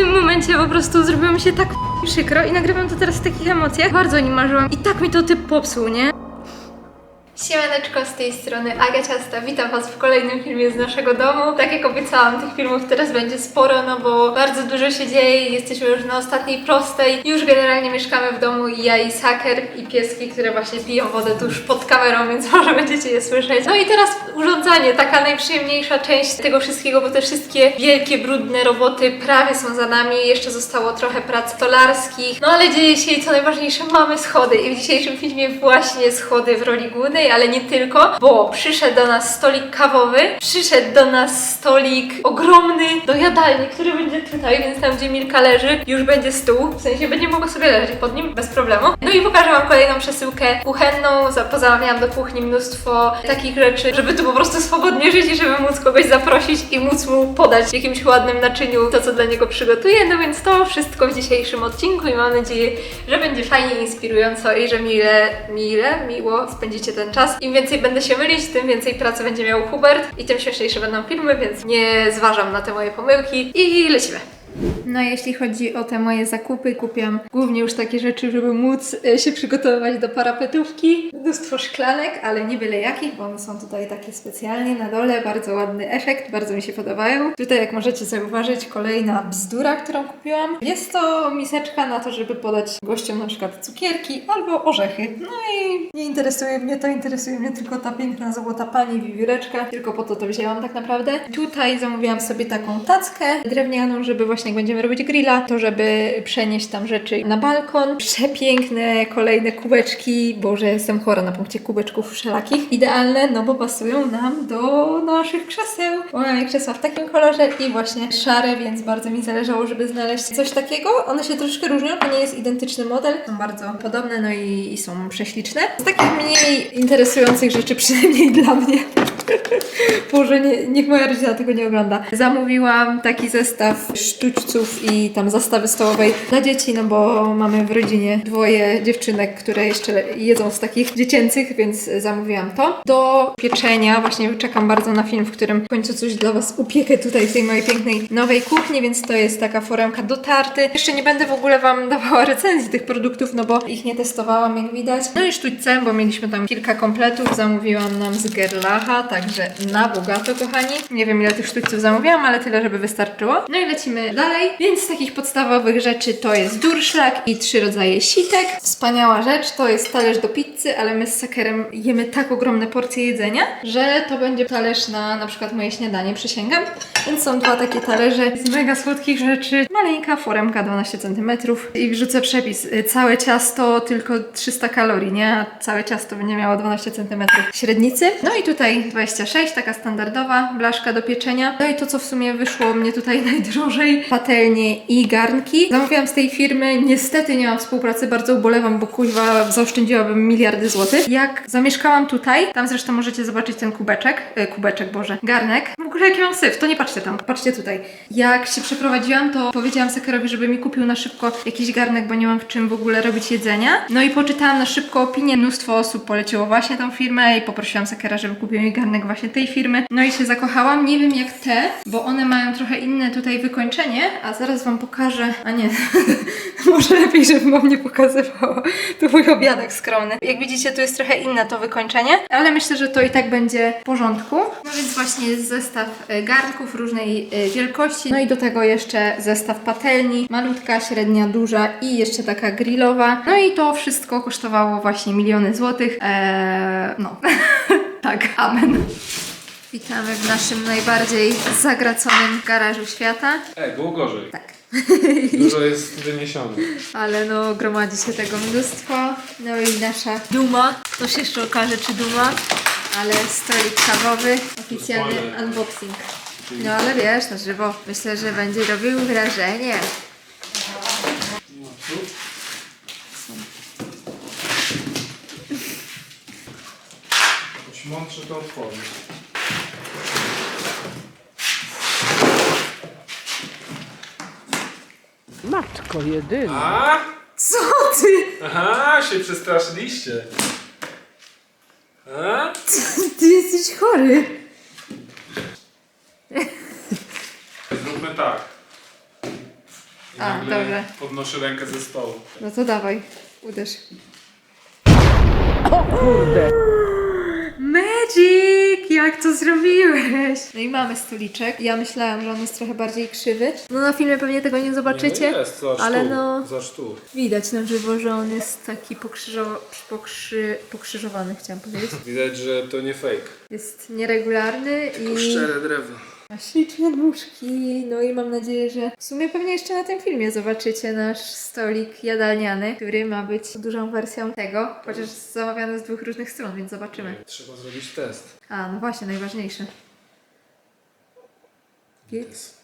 tym momencie po prostu zrobiło mi się tak przykro i nagrywam to teraz w takich emocjach. Bardzo o marzyłam i tak mi to typ popsuł, nie? Siemaneczko, z tej strony Aga Ciasta. Witam Was w kolejnym filmie z naszego domu. Tak jak obiecałam, tych filmów teraz będzie sporo, no bo bardzo dużo się dzieje. Jesteśmy już na ostatniej prostej. Już generalnie mieszkamy w domu i ja i Saker i pieski, które właśnie piją wodę tuż pod kamerą, więc może będziecie je słyszeć. No i teraz urządzanie, taka najprzyjemniejsza część tego wszystkiego, bo te wszystkie wielkie, brudne roboty prawie są za nami. Jeszcze zostało trochę prac stolarskich. No ale dzieje się i co najważniejsze, mamy schody. I w dzisiejszym filmie właśnie schody w roli głównej, ale nie tylko, bo przyszedł do nas stolik kawowy, przyszedł do nas stolik ogromny do jadalni, który będzie tutaj, więc tam gdzie Milka leży, już będzie stół, w sensie będzie mogła sobie leżeć pod nim bez problemu. No i pokażę Wam kolejną przesyłkę kuchenną, Za- pozamawiałam do kuchni mnóstwo takich rzeczy, żeby tu po prostu swobodnie żyć i żeby móc kogoś zaprosić i móc mu podać w jakimś ładnym naczyniu to, co dla niego przygotuję, no więc to wszystko w dzisiejszym odcinku i mam nadzieję, że będzie fajnie, inspirująco i że mile, mile, miło spędzicie ten czas. Im więcej będę się mylić, tym więcej pracy będzie miał Hubert i tym śmieszniejsze będą filmy, więc nie zważam na te moje pomyłki i lecimy. No jeśli chodzi o te moje zakupy, kupiłam głównie już takie rzeczy, żeby móc e, się przygotowywać do parapetówki. Mnóstwo szklanek, ale nie byle jakich, bo one są tutaj takie specjalnie na dole. Bardzo ładny efekt, bardzo mi się podobają. Tutaj jak możecie zauważyć, kolejna bzdura, którą kupiłam. Jest to miseczka na to, żeby podać gościom na przykład cukierki albo orzechy. No i nie interesuje mnie to, interesuje mnie tylko ta piękna złota pani wiewióreczka. Tylko po to to wzięłam tak naprawdę. Tutaj zamówiłam sobie taką tackę drewnianą, żeby właśnie jak będziemy robić grilla, to żeby przenieść tam rzeczy na balkon. Przepiękne kolejne kubeczki. Boże, jestem chora na punkcie kubeczków wszelakich. Idealne, no bo pasują nam do naszych krzeseł. Mamy krzesła w takim kolorze i właśnie szare, więc bardzo mi zależało, żeby znaleźć coś takiego. One się troszkę różnią, to nie jest identyczny model. Są bardzo podobne, no i, i są prześliczne. Z takich mniej interesujących rzeczy, przynajmniej dla mnie. Boże, nie, niech moja rodzina tego nie ogląda. Zamówiłam taki zestaw sztućców i tam zastawy stołowej dla dzieci, no bo mamy w rodzinie dwoje dziewczynek, które jeszcze jedzą z takich dziecięcych, więc zamówiłam to. Do pieczenia właśnie czekam bardzo na film, w którym w końcu coś dla Was upiekę tutaj w tej mojej pięknej nowej kuchni, więc to jest taka foremka do tarty. Jeszcze nie będę w ogóle Wam dawała recenzji tych produktów, no bo ich nie testowałam, jak widać. No i sztućce, bo mieliśmy tam kilka kompletów, zamówiłam nam z Gerlacha, także na bogato, kochani. Nie wiem, ile tych sztućców zamówiłam, ale tyle, żeby wystarczyło. No i lecimy dalej. Więc z takich podstawowych rzeczy to jest durszlak i trzy rodzaje sitek. Wspaniała rzecz, to jest talerz do pizzy, ale my z Sakerem jemy tak ogromne porcje jedzenia, że to będzie talerz na na przykład moje śniadanie, przysięgam. Więc są dwa takie talerze z mega słodkich rzeczy. Maleńka foremka 12 cm i wrzucę przepis. Całe ciasto tylko 300 kalorii, nie? A całe ciasto będzie miało 12 cm średnicy. No i tutaj 26, taka standardowa blaszka do pieczenia. No i to, co w sumie wyszło mnie tutaj najdrożej, patelnie i garnki. Zamówiłam z tej firmy. Niestety nie mam współpracy, bardzo ubolewam, bo kuźwa zaoszczędziłabym miliardy złotych. Jak zamieszkałam tutaj, tam zresztą możecie zobaczyć ten kubeczek, e, kubeczek, Boże, garnek. W ogóle jaki mam syf, to nie patrzcie tam, patrzcie tutaj. Jak się przeprowadziłam, to powiedziałam Sakerowi, żeby mi kupił na szybko jakiś garnek, bo nie mam w czym w ogóle robić jedzenia. No i poczytałam na szybko opinię, mnóstwo osób poleciło właśnie tą firmę i poprosiłam Sakera, żeby kupił mi garnek właśnie tej firmy. No i się zakochałam. Nie wiem jak te, bo one mają trochę inne tutaj wykończenie, a zaraz wam pokażę. A nie, może lepiej, żebym wam nie pokazywała. To mój obiadek skromny. Jak widzicie, tu jest trochę inne to wykończenie, ale myślę, że to i tak będzie w porządku. No więc właśnie jest zestaw e, garnków różnej e, wielkości. No i do tego jeszcze zestaw patelni. Malutka, średnia, duża i jeszcze taka grillowa. No i to wszystko kosztowało właśnie miliony złotych. Eee, no, tak, amen. Witamy w naszym najbardziej zagraconym garażu świata. Ej, było gorzej. Tak. Dużo jest wyniesione. Ale no, gromadzi się tego mnóstwo. No i nasza duma. To się jeszcze okaże, czy duma. Ale stolik kawowy, oficjalny unboxing. No ale wiesz, na żywo. Myślę, że będzie robił wrażenie. Ktoś mądrze to otworzyć. Matko jedyna. A? Co ty? Aha, się przestraszyliście. A? Ty jesteś chory. Zróbmy tak. A, Nagle dobrze. podnoszę rękę ze stołu. No to dawaj, uderz. O kurde! Jak to zrobiłeś? No i mamy stoliczek. Ja myślałam, że on jest trochę bardziej krzywy. No na filmie pewnie tego nie zobaczycie. No jest, zobacz ale tu, no- Zobacz tu. Widać na żywo, że on jest taki pokrzyżo... pokrzy... pokrzyżowany, chciałam powiedzieć. Widać, że to nie fake. Jest nieregularny i drewno. Śliczne nóżki. No i mam nadzieję, że w sumie pewnie jeszcze na tym filmie zobaczycie nasz stolik jadalniany, który ma być dużą wersją tego, chociaż zamawiany z dwóch różnych stron, więc zobaczymy. Trzeba zrobić test. A, no właśnie, najważniejsze. Yes.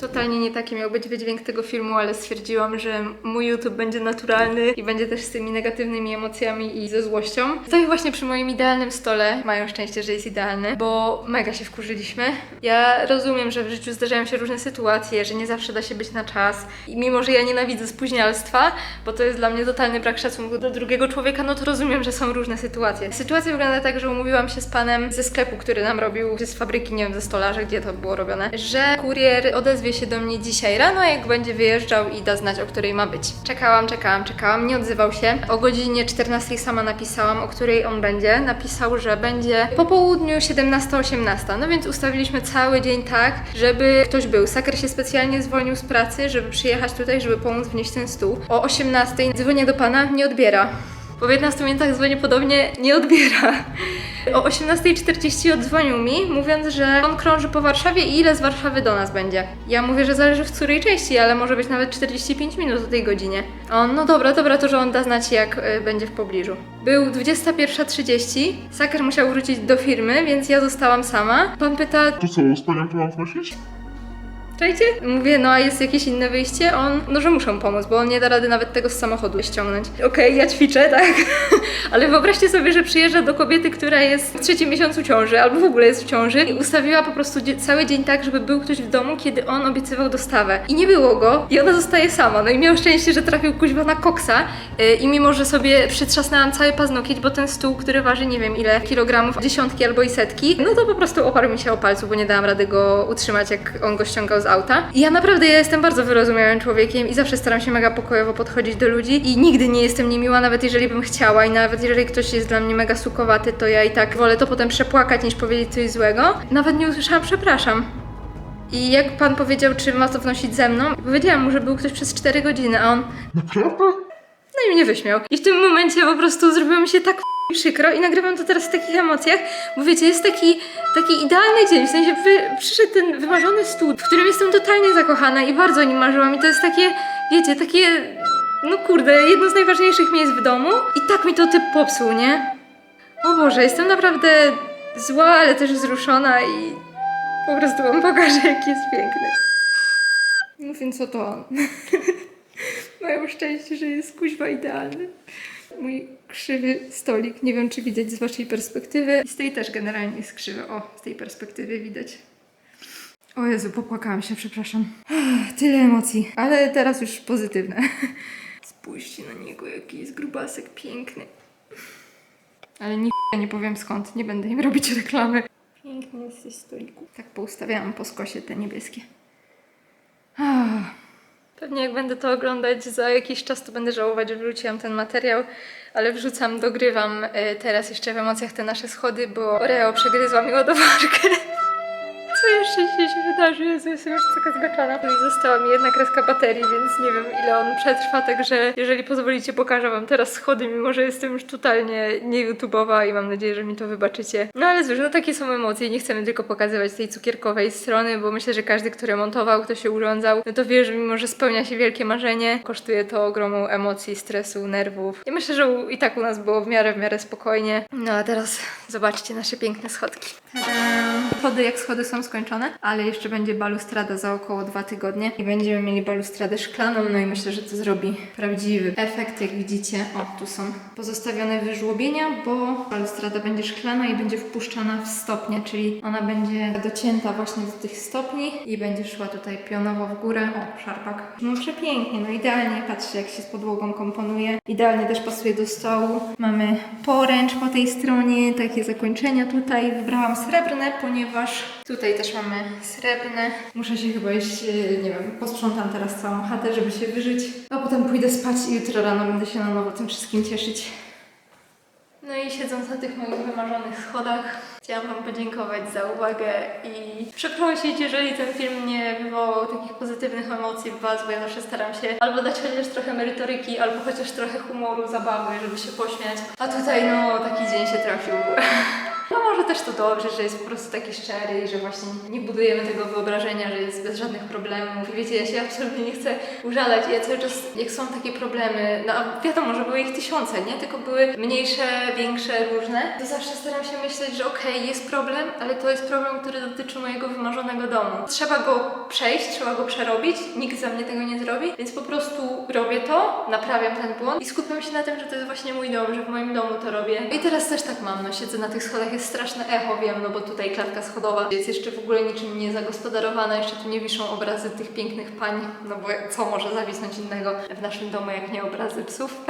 Totalnie nie taki miał być wydźwięk tego filmu, ale stwierdziłam, że mój YouTube będzie naturalny i będzie też z tymi negatywnymi emocjami i ze złością. Stoję właśnie przy moim idealnym stole. Mają szczęście, że jest idealny, bo mega się wkurzyliśmy. Ja rozumiem, że w życiu zdarzają się różne sytuacje, że nie zawsze da się być na czas. I mimo, że ja nienawidzę spóźnialstwa, bo to jest dla mnie totalny brak szacunku do drugiego człowieka, no to rozumiem, że są różne sytuacje. Sytuacja wygląda tak, że umówiłam się z panem ze sklepu, który nam robił, z fabryki, nie wiem, ze stolarza, gdzie to było robione, że kurier odezwie się do mnie dzisiaj rano, jak będzie wyjeżdżał i da znać, o której ma być. Czekałam, czekałam, czekałam, nie odzywał się. O godzinie 14 sama napisałam, o której on będzie. Napisał, że będzie po południu 17-18. No więc ustawiliśmy cały dzień tak, żeby ktoś był. Saker się specjalnie zwolnił z pracy, żeby przyjechać tutaj, żeby pomóc wnieść ten stół. O 18 dzwonię do pana, nie odbiera. Po 15 minutach dzwonię podobnie, nie odbiera. O 18.40 oddzwonił mi, mówiąc, że on krąży po Warszawie i ile z Warszawy do nas będzie. Ja mówię, że zależy w której części, ale może być nawet 45 minut o tej godzinie. A On, no dobra, dobra, to że on da znać jak y, będzie w pobliżu. Był 21.30, Saker musiał wrócić do firmy, więc ja zostałam sama. Pan pyta, To co, z panią tu mam wnosić? Czajcie? Mówię, no a jest jakieś inne wyjście? On, no że muszą pomóc, bo on nie da rady nawet tego z samochodu ściągnąć. Okej, ja ćwiczę, tak? Ale wyobraźcie sobie, że przyjeżdża do kobiety, która jest w trzecim miesiącu ciąży, albo w ogóle jest w ciąży i ustawiła po prostu cały dzień tak, żeby był ktoś w domu, kiedy on obiecywał dostawę. I nie było go i ona zostaje sama. No i miał szczęście, że trafił kuźwa na koksa yy, i mimo, że sobie przytrzasnęłam cały paznokieć, bo ten stół, który waży nie wiem ile kilogramów, dziesiątki albo i setki, no to po prostu oparł mi się o palcu, bo nie dałam rady go utrzymać, jak on go ściągał z auta. I ja naprawdę, ja jestem bardzo wyrozumiałym człowiekiem i zawsze staram się mega pokojowo podchodzić do ludzi i nigdy nie jestem niemiła, nawet jeżeli bym chciała i nawet jeżeli ktoś jest dla mnie mega sukowaty, to ja i tak wolę to potem przepłakać niż powiedzieć coś złego. Nawet nie usłyszałam przepraszam. I jak pan powiedział, czy ma to wnosić ze mną, powiedziałam mu, że był ktoś przez 4 godziny, a on Naprawdę? no i mnie wyśmiał. I w tym momencie po prostu zrobiło mi się tak przykro i nagrywam to teraz w takich emocjach, bo wiecie, jest taki, taki idealny dzień, w sensie wy, przyszedł ten wymarzony stół, w którym jestem totalnie zakochana i bardzo o nim marzyłam i to jest takie, wiecie, takie, no kurde, jedno z najważniejszych miejsc w domu i tak mi to typ popsuł, nie? O Boże, jestem naprawdę zła, ale też wzruszona i po prostu wam pokażę, jaki jest piękny. No więc oto on. Mają szczęście, że jest kuźwa idealny. Mój krzywy stolik. Nie wiem, czy widać z waszej perspektywy. I z tej też generalnie jest krzywy. O, z tej perspektywy widać. O Jezu, popłakałam się, przepraszam. Tyle emocji, ale teraz już pozytywne. Spójrzcie na niego, jaki jest grubasek piękny. Ale ni nie powiem skąd, nie będę im robić reklamy. Piękny jesteś stoliku. Tak poustawiałam po skosie te niebieskie. Pewnie jak będę to oglądać za jakiś czas, to będę żałować, że wrzuciłam ten materiał, ale wrzucam, dogrywam y, teraz jeszcze w emocjach te nasze schody, bo Oreo przegryzła mi ładowarkę. Wydarzy? Jezu, jestem już taka zgaczana. No i została mi jedna kreska baterii, więc nie wiem ile on przetrwa, także jeżeli pozwolicie, pokażę wam teraz schody, mimo że jestem już totalnie nie YouTubeowa i mam nadzieję, że mi to wybaczycie. No ale cóż, no takie są emocje, nie chcemy tylko pokazywać tej cukierkowej strony, bo myślę, że każdy, kto remontował, kto się urządzał, no to wie, że mimo, że spełnia się wielkie marzenie, kosztuje to ogromną emocji, stresu, nerwów. I myślę, że u- i tak u nas było w miarę, w miarę spokojnie. No a teraz zobaczcie nasze piękne schodki. Tadam! Schody jak schody są skończone, ale jeszcze będzie balustrada za około dwa tygodnie i będziemy mieli balustradę szklaną, no i myślę, że to zrobi prawdziwy efekt, jak widzicie. O, tu są pozostawione wyżłobienia, bo balustrada będzie szklana i będzie wpuszczana w stopnie, czyli ona będzie docięta właśnie do tych stopni i będzie szła tutaj pionowo w górę. O, szarpak. No przepięknie, no idealnie, patrzcie jak się z podłogą komponuje. Idealnie też pasuje do stołu. Mamy poręcz po tej stronie, takie zakończenia tutaj. Wybrałam srebrne, ponieważ tutaj też też mamy srebrne. Muszę się chyba iść, e, nie wiem, posprzątam teraz całą chatę, żeby się wyżyć. A potem pójdę spać i jutro rano będę się na nowo tym wszystkim cieszyć. No i siedząc na tych moich wymarzonych schodach, chciałam Wam podziękować za uwagę i przeprosić, jeżeli ten film nie wywołał takich pozytywnych emocji w Was, bo ja zawsze staram się albo dać chociaż trochę merytoryki, albo chociaż trochę humoru, zabawy, żeby się pośmiać. A tutaj, no, taki dzień się trafił. No może też to dobrze, że jest po prostu taki szczery i że właśnie nie budujemy tego wyobrażenia, że jest bez żadnych problemów. I wiecie, ja się absolutnie nie chcę użalać. Ja cały czas, jak są takie problemy, no a wiadomo, że były ich tysiące, nie? Tylko były mniejsze, większe, różne. To zawsze staram się myśleć, że okej, jest problem, ale to jest problem, który dotyczy mojego wymarzonego domu. Trzeba go przejść, trzeba go przerobić, nikt za mnie tego nie zrobi, więc po prostu robię to, naprawiam ten błąd i skupiam się na tym, że to jest właśnie mój dom, że w moim domu to robię. I teraz też tak mam, no siedzę na tych schodach, jest straszne echo, wiem, no bo tutaj klatka schodowa jest jeszcze w ogóle niczym nie zagospodarowana, jeszcze tu nie wiszą obrazy tych pięknych pań, no bo co może zawisnąć innego w naszym domu, jak nie obrazy psów?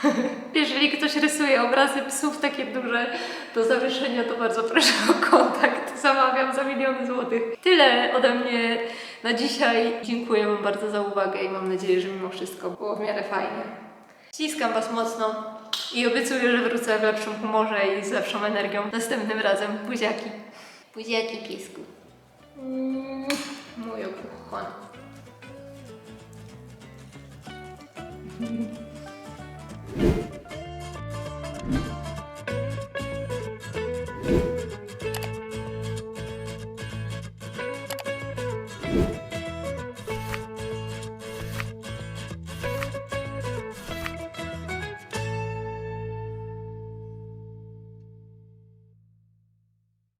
Jeżeli ktoś rysuje obrazy psów takie duże do zawieszenia, to bardzo proszę o kontakt. Zamawiam za miliony złotych. Tyle ode mnie na dzisiaj. Dziękuję Wam bardzo za uwagę i mam nadzieję, że mimo wszystko było w miarę fajnie. Ściskam Was mocno i obiecuję, że wrócę w lepszym humorze i z lepszą energią następnym razem. Buziaki. Buziaki piesku. Mm, mój opuchon.